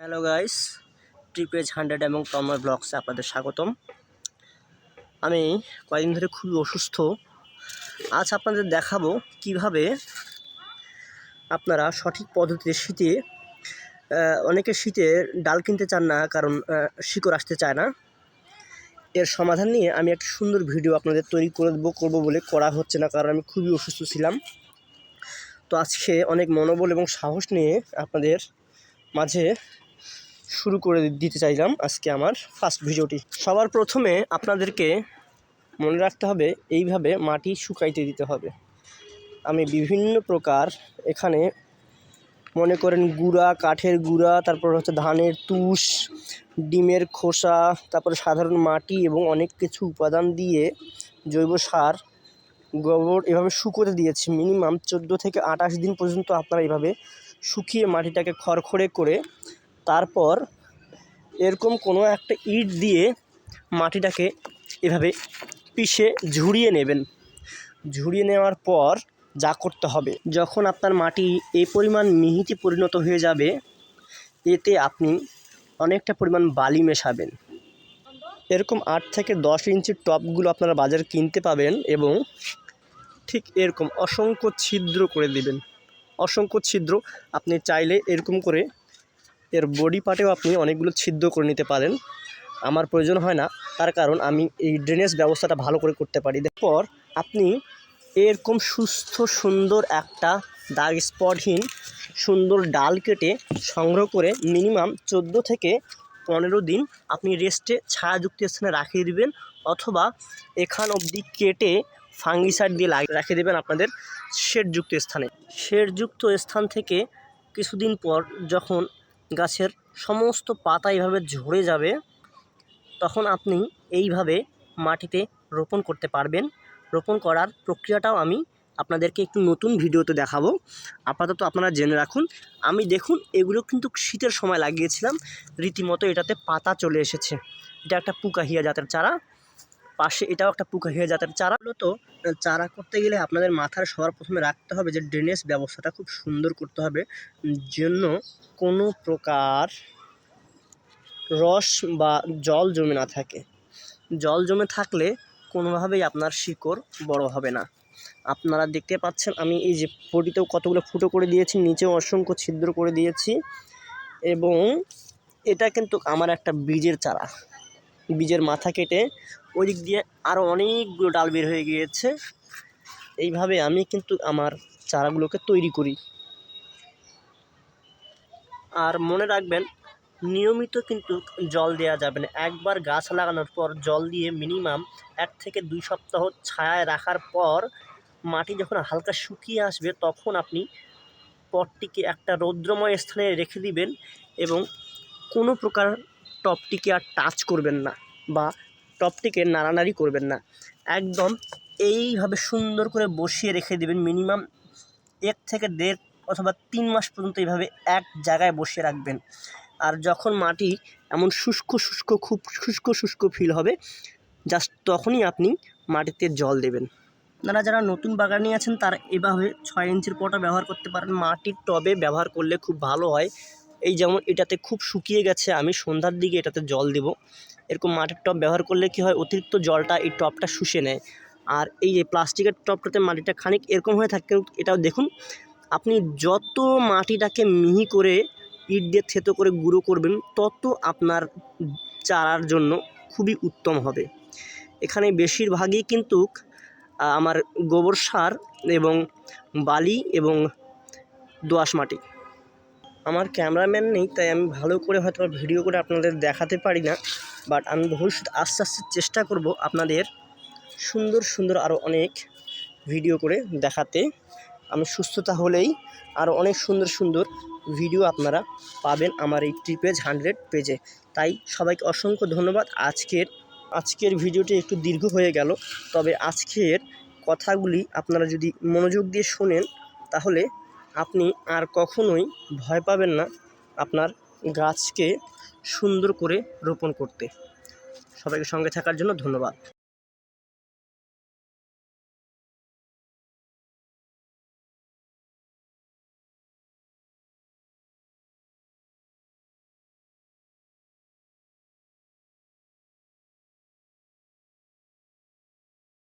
Hello guys ট্রিপেজ hundred এবং তন্ময় ব্লগসে আপনাদের স্বাগতম। আমি কয়েকদিন ধরে খুবই অসুস্থ। আজ আপনাদের দেখাবো কীভাবে আপনারা সঠিক পদ্ধতিতে শীতে অনেকে শীতে ডাল কিনতে চান না, কারণ শিকড় আসতে চায় না। এর সমাধান নিয়ে আমি একটা সুন্দর ভিডিও আপনাদের তৈরি করে দেবো, করব বলে করা হচ্ছে না, কারণ আমি খুবই অসুস্থ ছিলাম। তো আজকে অনেক মনোবল এবং সাহস নিয়ে আপনাদের মাঝে শুরু করে দিতে চাইলাম আজকে আমার ফার্স্ট ভিডিওটি। সবার প্রথমে আপনাদেরকে মনে রাখতে হবে, এইভাবে মাটি শুকাইতে দিতে হবে। আমি বিভিন্ন প্রকার এখানে মনে করেন গুঁড়া, কাঠের গুঁড়া, তারপর হচ্ছে ধানের তুষ, ডিমের খোসা, তারপরে সাধারণ মাটি এবং অনেক কিছু উপাদান দিয়ে জৈব সার গোবর এভাবে শুকোতে দিয়েছি। মিনিমাম চোদ্দ থেকে আঠাশ দিন পর্যন্ত আপনারা এভাবে শুকিয়ে মাটিটাকে খড়খড়ে করে তারপর এরকম কোনো একটা ইট দিয়ে মাটিটাকে এভাবে পিষে ঝুড়িয়ে নেবেন। ঝুড়িয়ে নেওয়ার পর যা করতে হবে, যখন আপনার মাটি এই পরিমাণ মিহিতে পরিণত হয়ে যাবে, এতে আপনি অনেকটা পরিমাণ বালি মেশাবেন। এরকম আট থেকে দশ ইঞ্চির টপগুলো আপনারা বাজারে কিনতে পাবেন এবং ঠিক এরকম অসংখ্য ছিদ্র করে দিবেন। অসংখ্য ছিদ্র, আপনি চাইলে এরকম করে এর বডি পার্টেও আপনি অনেকগুলো ছিদ্র করে নিতে পারেন। আমার প্রয়োজন হয় না, তার কারণ আমি এই ড্রেনেজ ব্যবস্থাটা ভালো করে করতে পারি। এরপর আপনি এরকম সুস্থ, সুন্দর একটা দাগ স্পটহীন সুন্দর ডাল কেটে সংগ্রহ করে মিনিমাম চোদ্দ থেকে পনেরো দিন আপনি রেস্টে ছায়াযুক্ত স্থানে রাখিয়ে দিবেন অথবা এখান অবধি কেটে ফাঙ্গিসাইড দিয়ে লাগিয়ে রেখে দেবেন আপনাদের শেডযুক্ত স্থানে। শেডযুক্ত স্থান থেকে কিছুদিন পর যখন গাছের সমস্ত পাতা এইভাবে ঝরে যাবে, তখন আপনি এইভাবে মাটিতে রোপণ করতে পারবেন। রোপণ করার প্রক্রিয়াটাও আমি আপনাদেরকে একটু নতুন ভিডিওতে দেখাবো। আপাতত আপনারা জেনে রাখুন, আমি দেখুন এগুলো কিন্তু শীতের সময় লাগিয়েছিলাম, রীতিমতো এটাতে পাতা চলে এসেছে। এটা একটা পুকাহিয়া জাতের চারা পাশে এটাও একটা পুকাহিয়া যাতে চারা তো চারা করতে গেলে আপনাদের মাথায় সবার প্রথমে রাখতে হবে যে ড্রেনেজ ব্যবস্থাটা খুব সুন্দর করতে হবে। জন্য কোনো প্রকার রস বা জল জমে না থাকে। জল জমে থাকলে কোনোভাবেই আপনার শিকড় বড় হবে না। আপনারা দেখতে পাচ্ছেন আমি এই যে পটিতেও কতগুলো ফুটো করে দিয়েছি, নিচেও অসংখ্য ছিদ্র করে দিয়েছি এবং এটা কিন্তু আমার একটা বীজের চারা। বীজের মাথা কেটে ওই দিক দিয়ে আরও অনেকগুলো ডাল বের হয়ে গিয়েছে। এইভাবে আমি কিন্তু আমার চারাগুলোকে তৈরি করি। আর মনে রাখবেন, নিয়মিত কিন্তু জল দেওয়া যাবে না। একবার গাছ লাগানোর পর জল দিয়ে মিনিমাম এক থেকে দুই সপ্তাহ ছায়ায় রাখার পর মাটি যখন হালকা শুকিয়ে আসবে, তখন আপনি পটটিকে একটা রৌদ্রময় স্থানে রেখে দিবেন এবং কোনো প্রকার টপটিকে আর টাচ করবেন না বা টপটিকে নাড়ানাড়ি করবেন না। একদম এইভাবে সুন্দর করে বসিয়ে রেখে দেবেন মিনিমাম এক থেকে দেড় অথবা তিন মাস পর্যন্ত এইভাবে এক জায়গায় বসিয়ে রাখবেন। আর যখন মাটি এমন শুষ্ক শুষ্ক, খুব শুষ্ক শুষ্ক ফিল হবে জাস্ট তখনই আপনি মাটিতে জল দেবেন। আপনারা যারা নতুন বাগানি আছেন, তারা এভাবে ছয় ইঞ্চির পটা ব্যবহার করতে পারেন। মাটির টবে ব্যবহার করলে খুব ভালো হয়। এই যেমন এটাতে খুব শুকিয়ে গেছে, আমি সন্ধ্যার দিকে এটাতে জল দেব। এরকম মাটির টব ব্যবহার করলে কি হয়? অতিরিক্ত জলটা এই টবটা শুষে নেয়। আর এই যে প্লাস্টিকের টবটাতে মাটিটা খানিক এরকম হয়ে থাকে এটাও দেখুন, আপনি যত মাটিটাকে মিহি করে ইট দিয়ে থেতো করে গুঁড়ো করবেন, তত আপনার চারার জন্য খুবই উত্তম হবে। এখানে বেশিরভাগই কিন্তু আমার গোবর সার এবং বালি এবং দোআঁশ মাটি। আমার ক্যামেরাম্যান নেই, তাই আমি ভালো করে হয়তো ভিডিও করে আপনাদের দেখাতে পারি না। বাট আমি ভবিষ্যৎ আস্তে আস্তে চেষ্টা করব আপনাদের সুন্দর সুন্দর আরও অনেক ভিডিও করে দেখাতে। আমি সুস্থতা হলেই আরও অনেক সুন্দর সুন্দর ভিডিও আপনারা পাবেন আমার এই ট্রিপেজ হান্ড্রেড পেজে তাই সবাইকে অসংখ্য ধন্যবাদ। আজকের আজকের ভিডিওটি একটু দীর্ঘ হয়ে গেল, তবে আজকের কথাগুলি আপনারা যদি মনোযোগ দিয়ে শোনেন, তাহলে আপনি আর কখনোই ভয় পাবেন না। আপনার গাছকে সুন্দর করে রোপণ করতে। সবাইকে সঙ্গে থাকার জন্য ধন্যবাদ।